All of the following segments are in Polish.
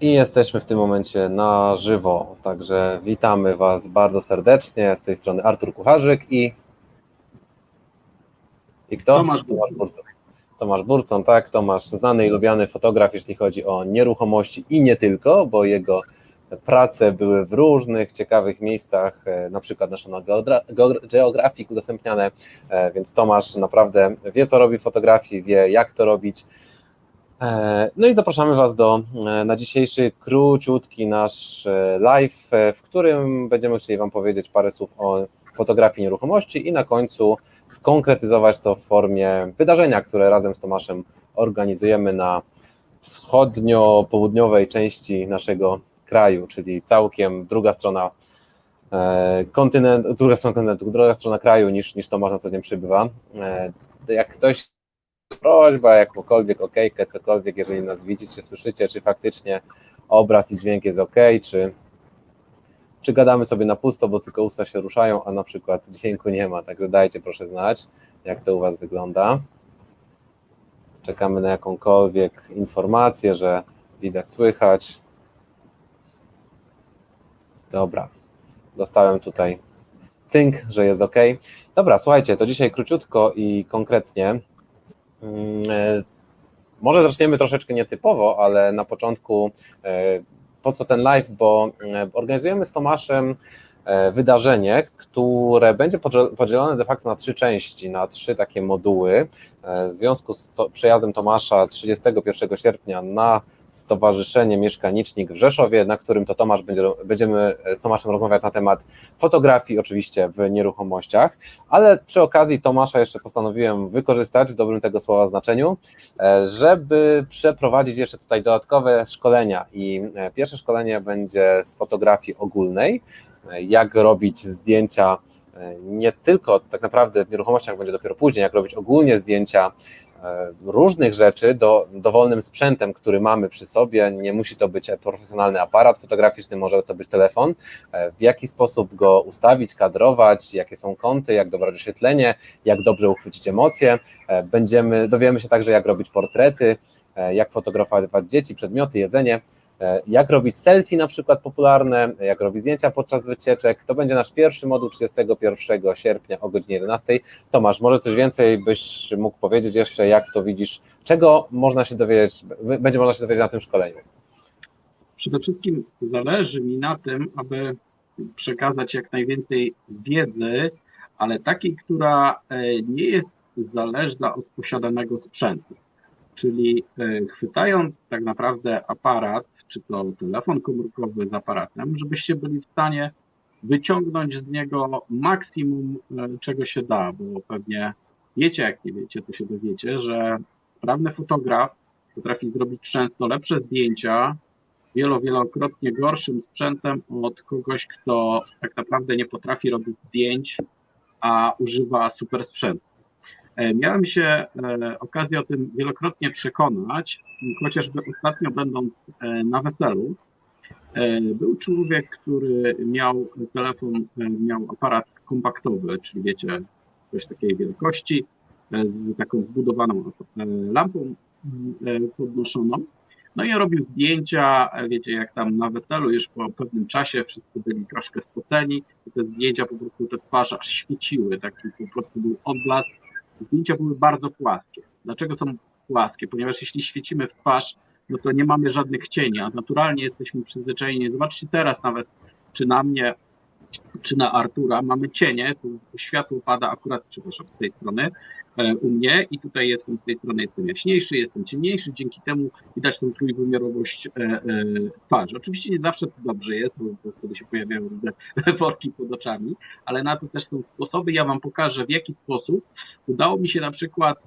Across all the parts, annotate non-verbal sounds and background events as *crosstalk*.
I jesteśmy w tym momencie na żywo, także witamy Was bardzo serdecznie. Z tej strony Artur Kucharzyk i. I kto? Tomasz Burcon. Tomasz Burcon, tak. Tomasz, znany i lubiany fotograf, jeśli chodzi o nieruchomości i nie tylko, bo jego prace były w różnych ciekawych miejscach, e, na przykład National Geographic udostępniane, e, więc Tomasz naprawdę wie, co robi w fotografii, wie, jak to robić. E, No i zapraszamy Was do, e, na dzisiejszy króciutki nasz e, live, w którym będziemy chcieli Wam powiedzieć parę słów o fotografii nieruchomości i na końcu skonkretyzować to w formie wydarzenia, które razem z Tomaszem organizujemy na wschodnio-południowej części naszego kraju, czyli całkiem druga strona kontynentu, druga strona kontynentu, druga strona kraju niż, niż Tomasz na co dzień przybywa. Jak ktoś prośba, jakąkolwiek okejkę, cokolwiek, jeżeli nas widzicie, słyszycie, czy faktycznie obraz i dźwięk jest ok, czy, czy gadamy sobie na pusto, bo tylko usta się ruszają, a na przykład dźwięku nie ma, także dajcie proszę znać, jak to u Was wygląda. Czekamy na jakąkolwiek informację, że widać, słychać. Dobra, dostałem tutaj cynk, że jest ok. Dobra, słuchajcie, to dzisiaj króciutko i konkretnie. Mm, e, Może zaczniemy troszeczkę nietypowo, ale na początku e, po co ten live, bo e, organizujemy z Tomaszem wydarzenie, które będzie podziel- podzielone de facto na trzy części, na trzy takie moduły. W związku z to, przyjazdem Tomasza 31 sierpnia na Stowarzyszenie Mieszkanicznik w Rzeszowie, na którym to Tomasz będzie, będziemy z Tomaszem rozmawiać na temat fotografii oczywiście w nieruchomościach, ale przy okazji Tomasza jeszcze postanowiłem wykorzystać w dobrym tego słowa znaczeniu, e, żeby przeprowadzić jeszcze tutaj dodatkowe szkolenia. I e, pierwsze szkolenie będzie z fotografii ogólnej, e, jak robić zdjęcia e, nie tylko tak naprawdę w nieruchomościach będzie dopiero później, jak robić ogólnie zdjęcia e, różnych rzeczy do, dowolnym sprzętem, który mamy przy sobie. Nie musi to być profesjonalny aparat fotograficzny, może to być telefon. E, W jaki sposób go ustawić, kadrować, jakie są kąty, jak dobrać oświetlenie, jak dobrze uchwycić emocje. E, Będziemy, dowiemy się także, jak robić portrety, e, jak fotografować dzieci, przedmioty, jedzenie. E, Jak robić selfie na przykład popularne, jak robić zdjęcia podczas wycieczek. To będzie nasz pierwszy moduł 31 sierpnia o godzinie 11. Tomasz, może coś więcej byś mógł powiedzieć jeszcze, jak to widzisz, czego można się dowiedzieć, będzie można się dowiedzieć na tym szkoleniu? Przede wszystkim zależy mi na tym, aby przekazać jak najwięcej wiedzy, ale takiej, która e, nie jest zależna od posiadanego sprzętu. Czyli e, chwytając tak naprawdę aparat, czy to telefon komórkowy z aparatem, żebyście byli w stanie wyciągnąć z niego maksimum, e, czego się da, bo pewnie wiecie, jak nie wiecie, to się dowiecie, że sprawny fotograf potrafi zrobić często lepsze zdjęcia wielo, wielokrotnie gorszym sprzętem od kogoś, kto tak naprawdę nie potrafi robić zdjęć, a używa super sprzętu. E, Miałem się e, okazję o tym wielokrotnie przekonać, chociażby ostatnio będąc e, na weselu. Był człowiek, który miał telefon, miał aparat kompaktowy, czyli wiecie, coś takiej wielkości, z taką zbudowaną e, lampą podnoszoną. No i robił zdjęcia, wiecie, jak tam na weselu już po pewnym czasie wszyscy byli troszkę spoceni i te zdjęcia po prostu te twarze aż świeciły, taki po prostu był odblask. Zdjęcia były bardzo płaskie. Dlaczego są płaskie? Ponieważ jeśli świecimy w twarz, no to nie mamy żadnych cieni, a naturalnie jesteśmy przyzwyczajeni. Zobaczcie teraz nawet, czy na mnie, czy na Artura mamy cienie, tu światło pada akurat, przepraszam, z tej strony, e, u mnie i tutaj jestem z tej strony jestem jaśniejszy, jestem ciemniejszy, dzięki temu widać tą trójwymiarowość e, e, twarzy. Oczywiście nie zawsze to dobrze jest, bo, wtedy się pojawiają różne *laughs* worki pod oczami, ale na to też są sposoby. Ja wam pokażę w jaki sposób udało mi się na przykład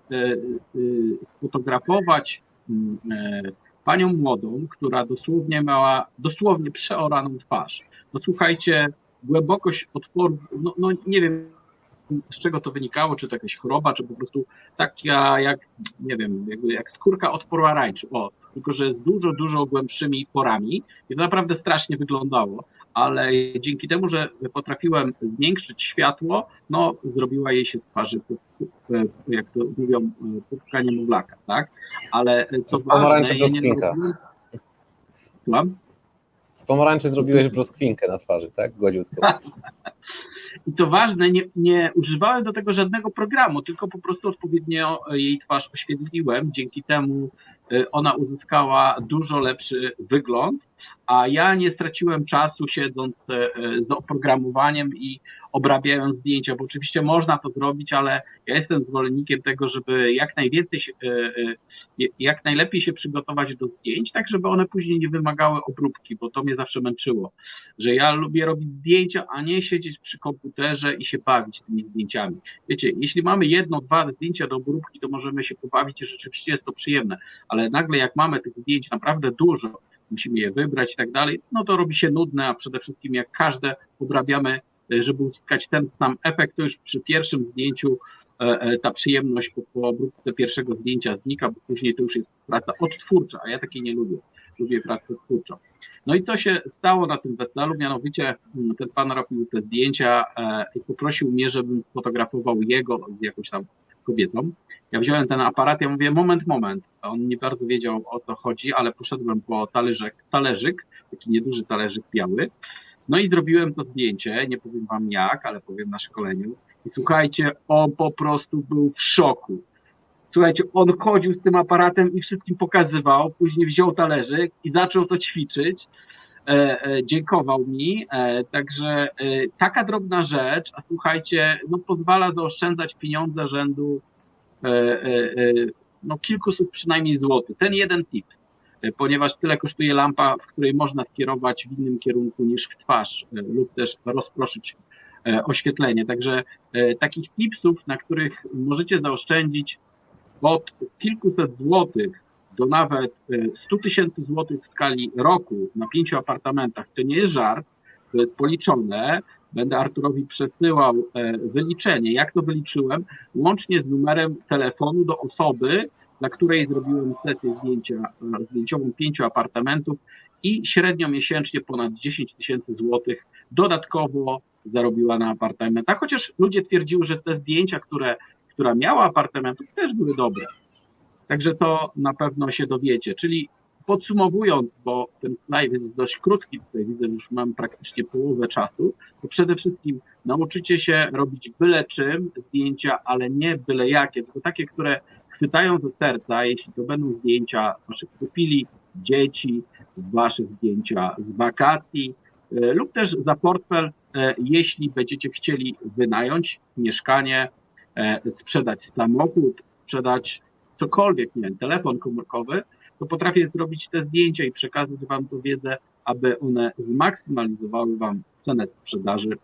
sfotografować mm, panią młodą, która dosłownie miała dosłownie przeoraną twarz. No słuchajcie, głębokość otworu, no, no nie wiem z czego to wynikało, czy to jakaś choroba, czy po prostu taka jak, nie wiem, jakby jak skórka od porarajczy, o, tylko że z dużo, dużo głębszymi porami i to naprawdę strasznie wyglądało, ale dzięki temu, że potrafiłem zwiększyć światło, no zrobiła jej się z twarzy, jak to mówią, pupka niemowlaka, tak? Ale co Z pomarańczy narobiłem Słucham? Z pomarańczy zrobiłeś brzoskwinkę na twarzy, tak? Godziutko. *laughs* I co ważne, nie, nie używałem do tego żadnego programu, tylko po prostu odpowiednio jej twarz oświetliłem. Dzięki temu y, ona uzyskała dużo lepszy wygląd, a ja nie straciłem czasu siedząc y, z oprogramowaniem i obrabiając zdjęcia, bo oczywiście można to zrobić, ale ja jestem zwolennikiem tego, żeby jak najwięcej, się, y, jak najlepiej się przygotować do zdjęć, tak żeby one później nie wymagały obróbki, bo to mnie zawsze męczyło, że ja lubię robić zdjęcia, a nie siedzieć przy komputerze i się bawić tymi zdjęciami. Wiecie, jeśli mamy jedno, dwa zdjęcia do obróbki, to możemy się pobawić i rzeczywiście jest to przyjemne, ale nagle jak mamy tych zdjęć naprawdę dużo, musimy je wybrać i tak dalej, no to robi się nudne, a przede wszystkim jak każde obrabiamy, żeby uzyskać ten sam efekt, to już przy pierwszym zdjęciu ta przyjemność po, po obróbce pierwszego zdjęcia znika, bo później to już jest praca odtwórcza, a ja takiej nie lubię. Lubię pracę odtwórczą. No i co się stało na tym weselu? Mianowicie ten pan robił te zdjęcia i poprosił mnie, żebym fotografował jego z jakąś tam kobietą. Ja wziąłem ten aparat, ja mówię, moment, moment. On nie bardzo wiedział o co chodzi, ale poszedłem po talerzyk, talerzyk taki nieduży talerzyk biały. No i zrobiłem to zdjęcie, nie powiem wam jak, ale powiem na szkoleniu. I słuchajcie, on po prostu był w szoku. Słuchajcie, on chodził z tym aparatem i wszystkim pokazywał, później wziął talerzyk i zaczął to ćwiczyć. E, e, dziękował mi, e, także taka drobna rzecz, a słuchajcie, no pozwala zaoszczędzać pieniądze rzędu no kilkuset przynajmniej złotych. Ten jeden tip, ponieważ tyle kosztuje lampa, w której można skierować w innym kierunku niż w twarz lub też rozproszyć oświetlenie. Także takich tipsów, na których możecie zaoszczędzić od kilkuset złotych do nawet 100 tysięcy złotych w skali roku na pięciu apartamentach, to nie jest żart, to jest policzone. Będę Arturowi przesyłał wyliczenie, jak to wyliczyłem, łącznie z numerem telefonu do osoby, dla której zrobiłem sesję zdjęcia, zdjęciową pięciu apartamentów i średnio miesięcznie ponad 10 tysięcy złotych dodatkowo zarobiła na apartamentach, chociaż ludzie twierdziły, że te zdjęcia, które, która miała apartamentów, też były dobre. Także to na pewno się dowiecie. Czyli podsumowując, bo ten slajd jest dość krótki, tutaj widzę, że już mam praktycznie połowę czasu, to przede wszystkim nauczycie się robić byle czym zdjęcia, ale nie byle jakie, tylko takie, które chwytają za serca, jeśli to będą zdjęcia waszych pupili, dzieci, wasze zdjęcia z wakacji lub też za portfel, jeśli będziecie chcieli wynająć mieszkanie, sprzedać samochód, sprzedać cokolwiek, nie wiem, telefon komórkowy, to potrafię zrobić te zdjęcia i przekazać Wam tą wiedzę, aby one zmaksymalizowały Wam cenę sprzedaży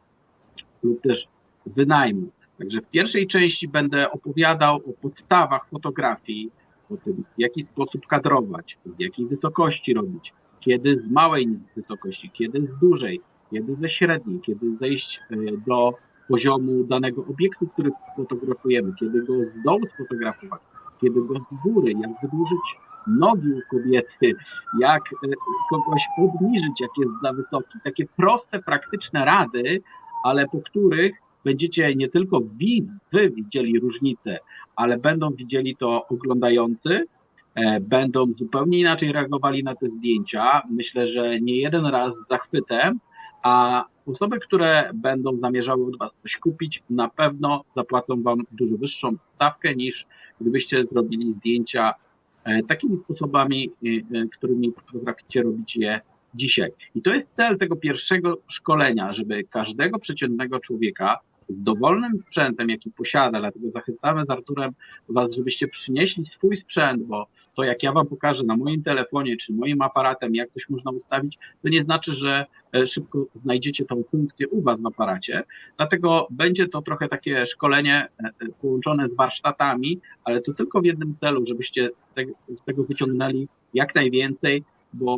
lub też wynajmu. Także w pierwszej części będę opowiadał o podstawach fotografii, o tym, w jaki sposób kadrować, z jakiej wysokości robić, kiedy z małej wysokości, kiedy z dużej, kiedy ze średniej, kiedy zejść do poziomu danego obiektu, który fotografujemy, kiedy go z dołu sfotografować, kiedy go z góry, jak wydłużyć nogi u kobiety, jak kogoś obniżyć, jak jest za wysoki. Takie proste, praktyczne rady, ale po których będziecie nie tylko wy widzieli różnicę, ale będą widzieli to oglądający, będą zupełnie inaczej reagowali na te zdjęcia. Myślę, że nie jeden raz z zachwytem, a osoby, które będą zamierzały od Was coś kupić, na pewno zapłacą Wam dużo wyższą stawkę niż gdybyście zrobili zdjęcia takimi sposobami, którymi potraficie robić je dzisiaj. I to jest cel tego pierwszego szkolenia, żeby każdego przeciętnego człowieka z dowolnym sprzętem, jaki posiada, dlatego zachęcamy z Arturem Was, żebyście przynieśli swój sprzęt, bo to jak ja Wam pokażę na moim telefonie czy moim aparatem, jak coś można ustawić, to nie znaczy, że szybko znajdziecie tą funkcję u Was w aparacie. Dlatego będzie to trochę takie szkolenie połączone z warsztatami, ale to tylko w jednym celu, żebyście z tego wyciągnęli jak najwięcej, bo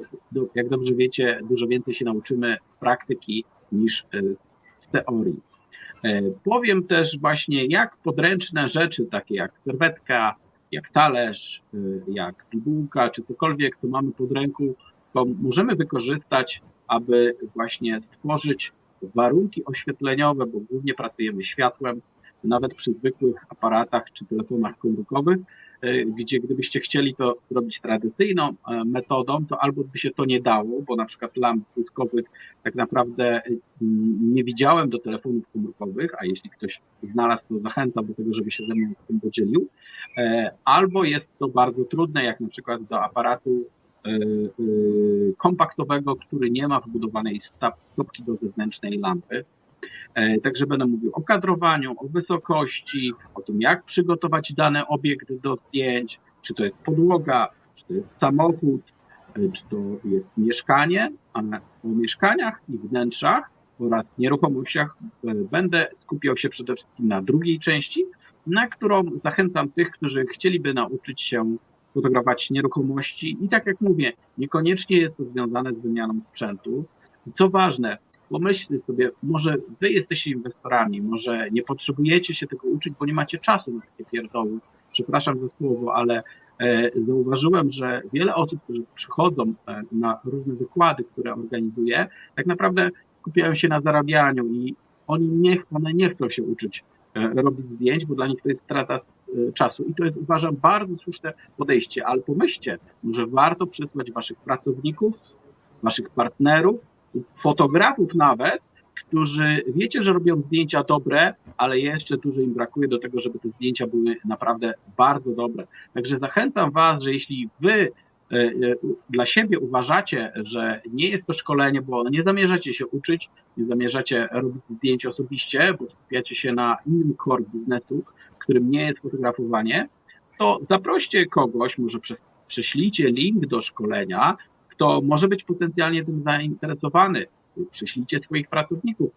jak dobrze wiecie, dużo więcej się nauczymy praktyki niż z teorii. Powiem też właśnie, jak podręczne rzeczy, takie jak serwetka, jak talerz, jak bibułka, czy cokolwiek, co mamy pod ręką, to możemy wykorzystać, aby właśnie stworzyć warunki oświetleniowe, bo głównie pracujemy światłem, nawet przy zwykłych aparatach czy telefonach komórkowych, gdzie gdybyście chcieli to zrobić tradycyjną e, metodą, to albo by się to nie dało, bo na przykład lamp błyskowych tak naprawdę mm, nie widziałem do telefonów komórkowych, a jeśli ktoś znalazł, to zachęcam do tego, żeby się ze mną tym podzielił. E, Albo jest to bardzo trudne, jak na przykład do aparatu e, e, kompaktowego, który nie ma wbudowanej stopki do zewnętrznej lampy. E, Także będę mówił o kadrowaniu, o wysokości, o tym, jak przygotować dany obiekt do zdjęć, czy to jest podłoga, czy to jest samochód, e, czy to jest mieszkanie, a o mieszkaniach i wnętrzach oraz nieruchomościach e, będę skupiał się przede wszystkim na drugiej części, na którą zachęcam tych, którzy chcieliby nauczyć się fotografować nieruchomości. I tak jak mówię, niekoniecznie jest to związane z wymianą sprzętu. Co ważne, pomyślcie sobie, może wy jesteście inwestorami, może nie potrzebujecie się tego uczyć, bo nie macie czasu na takie pierdoły. Przepraszam za słowo, ale e, zauważyłem, że wiele osób, którzy przychodzą e, na różne wykłady, które organizuję, tak naprawdę skupiają się na zarabianiu i oni nie, one nie chcą się uczyć e, robić zdjęć, bo dla nich to jest strata czasu. I to jest, uważam, bardzo słuszne podejście, ale pomyślcie, może warto przesłać waszych pracowników, waszych partnerów, fotografów nawet, którzy wiecie, że robią zdjęcia dobre, ale jeszcze dużo im brakuje do tego, żeby te zdjęcia były naprawdę bardzo dobre. Także zachęcam Was, że jeśli Wy e, e, dla siebie uważacie, że nie jest to szkolenie, bo nie zamierzacie się uczyć, nie zamierzacie robić zdjęć osobiście, bo skupiacie się na innym core biznesu, którym nie jest fotografowanie, to zaproście kogoś, może przez, prześlijcie link do szkolenia, kto może być potencjalnie tym zainteresowany. Prześlijcie swoich pracowników.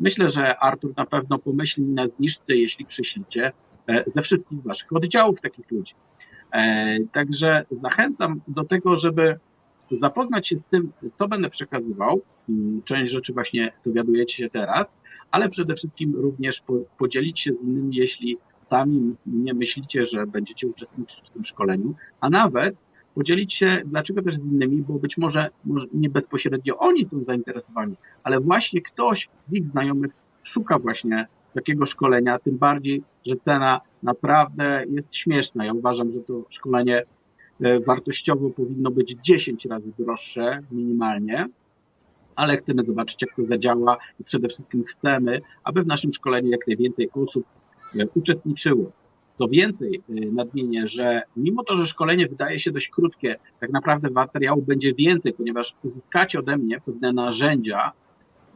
Myślę, że Artur na pewno pomyśli na zniżce, jeśli prześlicie e, ze wszystkich waszych oddziałów takich ludzi. E, Także zachęcam do tego, żeby zapoznać się z tym, co będę przekazywał. Mm, Część rzeczy właśnie dowiadujecie się teraz, ale przede wszystkim również po- podzielić się z innymi, jeśli sami nie myślicie, że będziecie uczestniczyć w tym szkoleniu, a nawet podzielić się, dlaczego też z innymi, bo być może, może nie bezpośrednio oni są zainteresowani, ale właśnie ktoś z ich znajomych szuka właśnie takiego szkolenia, tym bardziej, że cena naprawdę jest śmieszna. Ja uważam, że to szkolenie e, wartościowo powinno być 10 razy droższe minimalnie, ale chcemy zobaczyć, jak to zadziała i przede wszystkim chcemy, aby w naszym szkoleniu jak najwięcej osób e, uczestniczyło. Co więcej, y, nadmienię, że mimo to, że szkolenie wydaje się dość krótkie, tak naprawdę materiału będzie więcej, ponieważ uzyskacie ode mnie pewne narzędzia,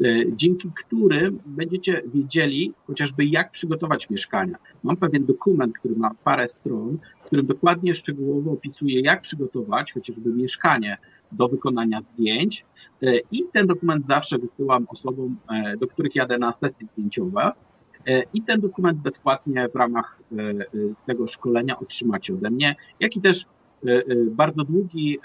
y, dzięki którym będziecie wiedzieli chociażby jak przygotować mieszkania. Mam pewien dokument, który ma parę stron, w którym dokładnie szczegółowo opisuję, jak przygotować chociażby mieszkanie do wykonania zdjęć y, i ten dokument zawsze wysyłam osobom, e, do których jadę na sesje zdjęciowe. E, I ten dokument bezpłatnie w ramach e, e, tego szkolenia otrzymacie ode mnie, jak i też bardzo długi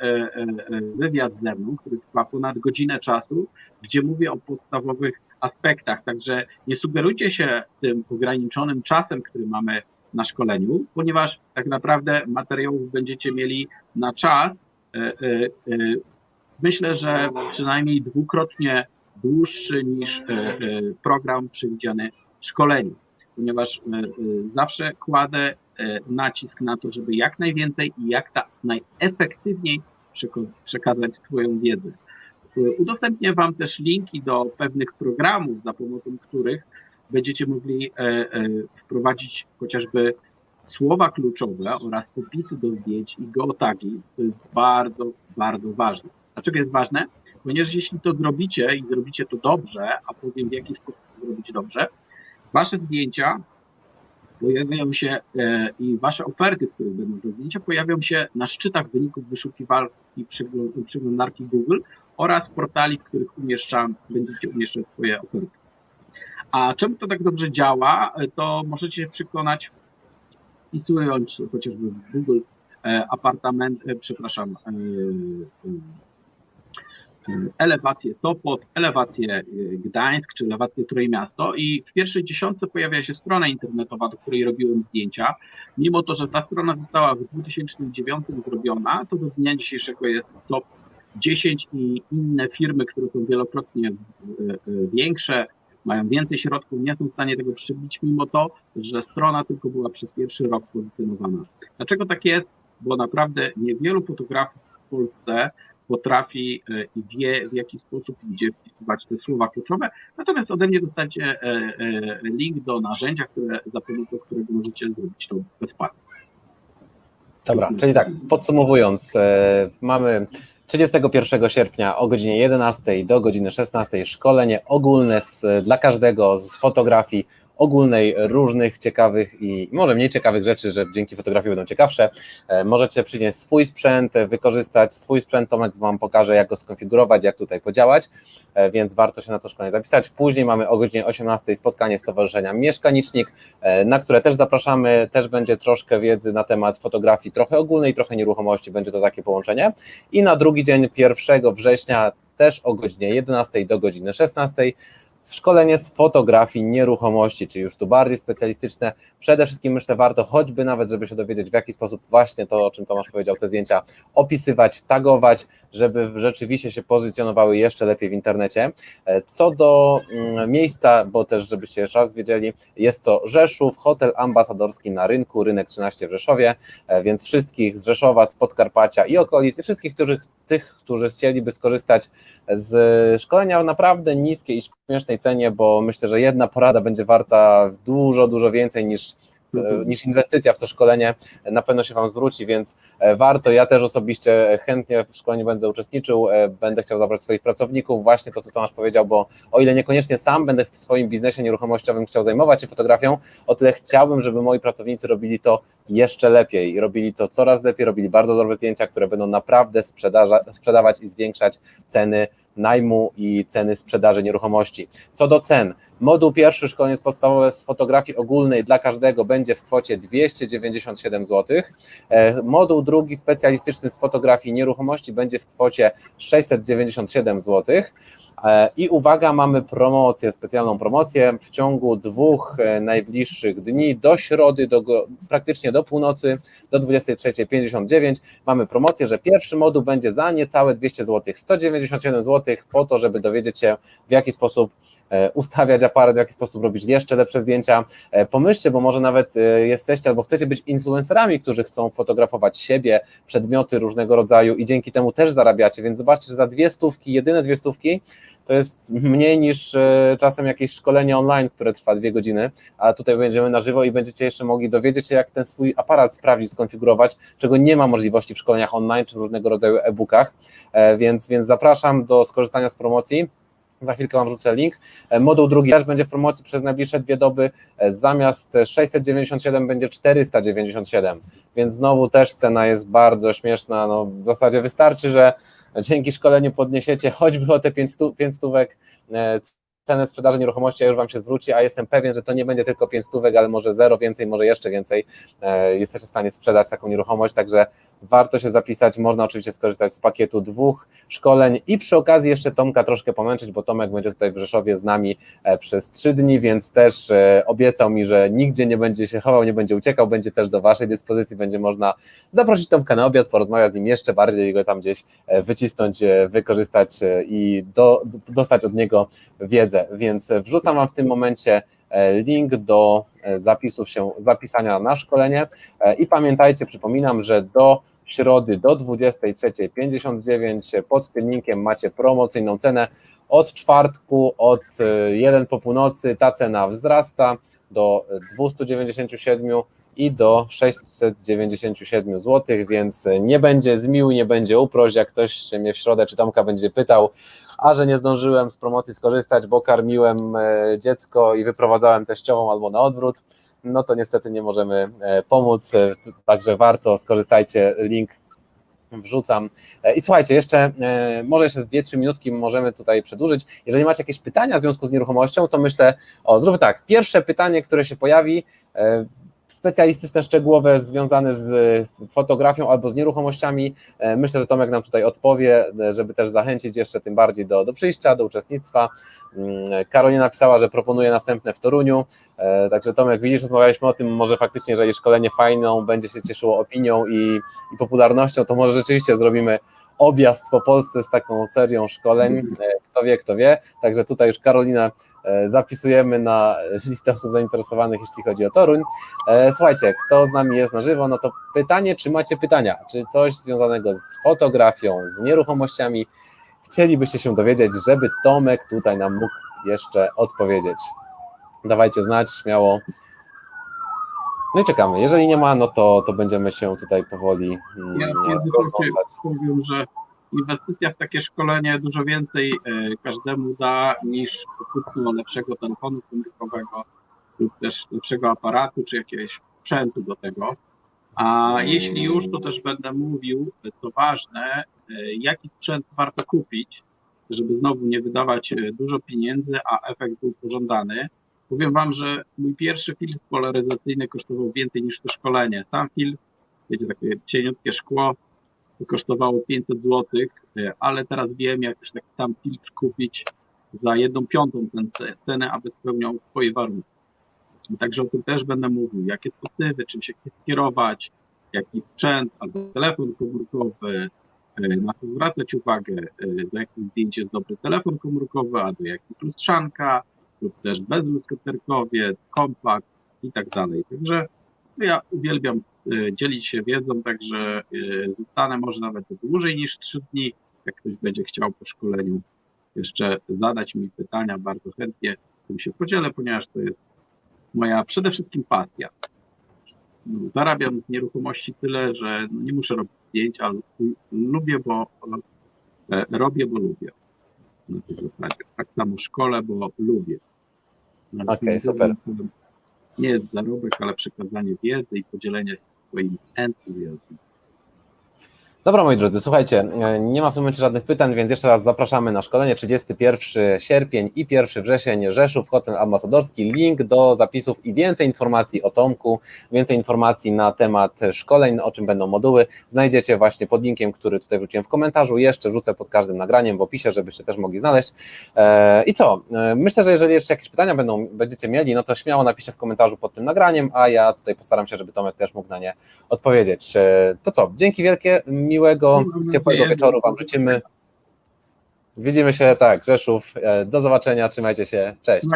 wywiad ze mną, który trwa ponad godzinę czasu, gdzie mówię o podstawowych aspektach. Także nie sugerujcie się tym ograniczonym czasem, który mamy na szkoleniu, ponieważ tak naprawdę materiałów będziecie mieli na czas. Myślę, że przynajmniej dwukrotnie dłuższy niż program przewidziany szkoleniu, ponieważ e, e, zawsze kładę e, nacisk na to, żeby jak najwięcej i jak ta najefektywniej przekazać swoją wiedzę. Udostępnię Wam też linki do pewnych programów, za pomocą których będziecie mogli wprowadzić chociażby słowa kluczowe oraz opisy do zdjęć i geotagi. To jest bardzo, bardzo ważne. Dlaczego jest ważne? Ponieważ jeśli to zrobicie i zrobicie to dobrze, a powiem w jaki sposób to zrobić dobrze, wasze zdjęcia pojawiają się e, i wasze oferty, które będą do zdjęcia, pojawią się na szczytach wyników wyszukiwarki przeglą- przeglądarki Google oraz portali, w których umieszczam, będziecie umieszczać swoje oferty. A czemu to tak dobrze działa, e, to możecie się przekonać wpisując chociażby w Google e, apartament, przepraszam, elewację Sopot, elewację e, Gdańsk czy elewację Trójmiasto i w pierwszej dziesiątce pojawia się strona internetowa, do której robiłem zdjęcia. Mimo to, że ta strona została w 2009 zrobiona, to do dnia dzisiejszego jest top 10 i inne firmy, które są wielokrotnie e, e, większe mają więcej środków, nie są w stanie tego przybić, mimo to, że strona tylko była przez pierwszy rok pozycjonowana. Dlaczego tak jest? Bo naprawdę niewielu fotografów w Polsce potrafi e, i wie, w jaki sposób i gdzie wpisywać te słowa kluczowe. Natomiast ode mnie dostajecie e, e, link do narzędzia, które, za pomocą którego możecie zrobić to bezpłatnie. Dobra, czyli tak, podsumowując, mamy 31 sierpnia o godzinie 11 do godziny 16 szkolenie ogólne z, dla każdego z fotografii ogólnej różnych ciekawych i może mniej ciekawych rzeczy, że dzięki fotografii będą ciekawsze. E, Możecie przynieść swój sprzęt, e, wykorzystać swój sprzęt. Tomek Wam pokaże, jak go skonfigurować, jak tutaj podziałać, e, więc warto się na to szkolenie zapisać. Później mamy o godzinie 18 spotkanie Stowarzyszenia Mieszkanicznik, na które też zapraszamy. Też będzie troszkę wiedzy na temat fotografii, trochę ogólnej, trochę nieruchomości. Będzie to takie połączenie. I na drugi dzień 1 września też o godzinie 11 do godziny 16 szkolenie z fotografii nieruchomości, czyli już tu bardziej specjalistyczne. Przede wszystkim myślę warto, choćby nawet, żeby się dowiedzieć, w jaki sposób właśnie to, o czym Tomasz powiedział, te zdjęcia opisywać, tagować, żeby rzeczywiście się pozycjonowały jeszcze lepiej w internecie. E, Co do mm, miejsca, bo też żebyście jeszcze raz wiedzieli, jest to Rzeszów, hotel ambasadorski na rynku, rynek 13 w Rzeszowie, e, więc wszystkich z Rzeszowa, z Podkarpacia i okolicy, wszystkich, którzy, tych, którzy chcieliby skorzystać z szkolenia o naprawdę niskiej i śmiesznej cenie, bo myślę, że jedna porada będzie warta dużo, dużo więcej niż, niż inwestycja w to szkolenie. Na pewno się Wam zwróci, więc e, warto. Ja też osobiście chętnie w szkoleniu będę uczestniczył, e, będę chciał zabrać swoich pracowników, właśnie to, co Tomasz powiedział, bo o ile niekoniecznie sam będę w swoim biznesie nieruchomościowym chciał zajmować się fotografią, o tyle chciałbym, żeby moi pracownicy robili to jeszcze lepiej robili to coraz lepiej, robili bardzo dobre zdjęcia, które będą naprawdę sprzedawać i zwiększać ceny najmu i ceny sprzedaży nieruchomości. Co do cen, moduł pierwszy szkolenie podstawowe z fotografii ogólnej dla każdego będzie w kwocie 297 zł. E, Moduł drugi specjalistyczny z fotografii nieruchomości będzie w kwocie 697 zł. E, I uwaga, mamy promocję, specjalną promocję. W ciągu dwóch e, najbliższych dni do środy, do, praktycznie do północy, do 23.59 mamy promocję, że pierwszy moduł będzie za niecałe 200 zł, 197 zł po to, żeby dowiedzieć się w jaki sposób ustawiać aparat, w jaki sposób robić jeszcze lepsze zdjęcia. E, Pomyślcie, bo może nawet e, jesteście albo chcecie być influencerami, którzy chcą fotografować siebie, przedmioty różnego rodzaju i dzięki temu też zarabiacie, więc zobaczcie, że za dwie stówki, jedyne dwie stówki, to jest mniej niż e, czasem jakieś szkolenie online, które trwa dwie godziny, a tutaj będziemy na żywo i będziecie jeszcze mogli dowiedzieć się, jak ten swój aparat sprawdzić, skonfigurować, czego nie ma możliwości w szkoleniach online czy w różnego rodzaju e-bookach, E, więc, więc zapraszam do skorzystania z promocji. Za chwilkę Wam rzucę link. E, Moduł drugi też będzie w promocji przez najbliższe dwie doby. E, Zamiast 697 będzie 497, więc znowu też cena jest bardzo śmieszna. No, w zasadzie wystarczy, że dzięki szkoleniu podniesiecie choćby o te 5 stu, pięć stówek e, cenę sprzedaży nieruchomości, a już Wam się zwróci, a jestem pewien, że to nie będzie tylko 5 stówek, ale może zero więcej, może jeszcze więcej. E, Jesteście w stanie sprzedać taką nieruchomość, także warto się zapisać. Można oczywiście skorzystać z pakietu dwóch szkoleń i przy okazji jeszcze Tomka troszkę pomęczyć, bo Tomek będzie tutaj w Rzeszowie z nami e, przez trzy dni, więc też e, obiecał mi, że nigdzie nie będzie się chował, nie będzie uciekał, będzie też do Waszej dyspozycji, będzie można zaprosić Tomka na obiad, porozmawiać z nim jeszcze bardziej, go tam gdzieś wycisnąć, wykorzystać i do, dostać od niego wiedzę, więc wrzucam Wam w tym momencie e, link do e, zapisów się, zapisania na szkolenie. E, i pamiętajcie, przypominam, że do środy do 23.59 pod tym linkiem macie promocyjną cenę. Od czwartku, od 1 po północy ta cena wzrasta do 297 i do 697 zł, więc nie będzie zmił, nie będzie uproś, jak ktoś mnie w środę czy Tomka będzie pytał, a że nie zdążyłem z promocji skorzystać, bo karmiłem e, dziecko i wyprowadzałem teściową albo na odwrót, no to niestety nie możemy e, pomóc, e, także warto, skorzystajcie, link wrzucam. I słuchajcie, jeszcze może jeszcze z 2-3 minutki możemy tutaj przedłużyć. Jeżeli macie jakieś pytania w związku z nieruchomością, to myślę, o zróbmy tak, pierwsze pytanie, które się pojawi, specjalistyczne, szczegółowe, związane z fotografią albo z nieruchomościami. E, Myślę, że Tomek nam tutaj odpowie, e, żeby też zachęcić jeszcze tym bardziej do, do przyjścia, do uczestnictwa. Mm, Karolina napisała, że proponuje następne w Toruniu, E, Także Tomek, widzisz, rozmawialiśmy o tym, może faktycznie, jeżeli szkolenie fajną będzie się cieszyło opinią i, i popularnością, to może rzeczywiście zrobimy objazd po Polsce z taką serią szkoleń. E, Kto wie, kto wie. Także tutaj już Karolinę e, zapisujemy na listę osób zainteresowanych, jeśli chodzi o Toruń. E, Słuchajcie, kto z nami jest na żywo, no to pytanie, czy macie pytania? Czy coś związanego z fotografią, z nieruchomościami chcielibyście się dowiedzieć, żeby Tomek tutaj nam mógł jeszcze odpowiedzieć? Dawajcie znać, śmiało. No i czekamy. Jeżeli nie ma, no to, to będziemy się tutaj powoli mm, Ja rozłączać. powiem, że inwestycja w takie szkolenie dużo więcej e, każdemu da niż kupno lepszego telefonu komórkowego lub też lepszego aparatu czy jakiegoś sprzętu do tego. A jeśli już, to też będę mówił, co ważne, e, jaki sprzęt warto kupić, żeby znowu nie wydawać e, dużo pieniędzy, a efekt był pożądany. Powiem Wam, że mój pierwszy film polaryzacyjny kosztował więcej niż to szkolenie. Sam film, wiecie, takie cieniutkie szkło, to kosztowało 500 zł, ale teraz wiem, jak już taki sam filtr kupić za jedną piątą ten- cenę, aby spełniał swoje warunki. Także o tym też będę mówił, jakie sposoby, czym się kierować, jaki sprzęt, albo telefon komórkowy, e, na co zwracać uwagę, e, do jakich zdjęć jest dobry telefon komórkowy, a do jakich lustrzanka, lub też bezlusterkowiec, kompakt i tak dalej. Także ja uwielbiam e, dzielić się wiedzą, także e, zostanę może nawet dłużej niż 3 dni. Jak ktoś będzie chciał po szkoleniu jeszcze zadać mi pytania, bardzo chętnie tym się podzielę, ponieważ to jest moja przede wszystkim pasja. No, Zarabiam z nieruchomości tyle, że no nie muszę robić zdjęć, ale lubię, bo e, robię, bo lubię. Na tej zasadzie. Tak samo szkole, bo lubię. Okej, nie super. Nie jest zarobek, ale przekazanie wiedzy i podzielenie się swoim entuzjazmem. Dobra, moi drodzy, słuchajcie, e, nie ma w tym momencie żadnych pytań, więc jeszcze raz zapraszamy na szkolenie 31 sierpień i 1 wrzesień Rzeszów, hotel ambasadorski. Link do zapisów i więcej informacji o Tomku, więcej informacji na temat szkoleń, o czym będą moduły, znajdziecie właśnie pod linkiem, który tutaj wrzuciłem w komentarzu. Jeszcze rzucę pod każdym nagraniem w opisie, żebyście też mogli znaleźć. E, I co? E, Myślę, że jeżeli jeszcze jakieś pytania będą, będziecie mieli, no to śmiało napiszcie w komentarzu pod tym nagraniem, a ja tutaj postaram się, żeby Tomek też mógł na nie odpowiedzieć. To co? Dzięki wielkie, miłego, ciepłego wieczoru Wam życzymy. Widzimy się, tak, Rzeszów. E, Do zobaczenia, trzymajcie się, cześć.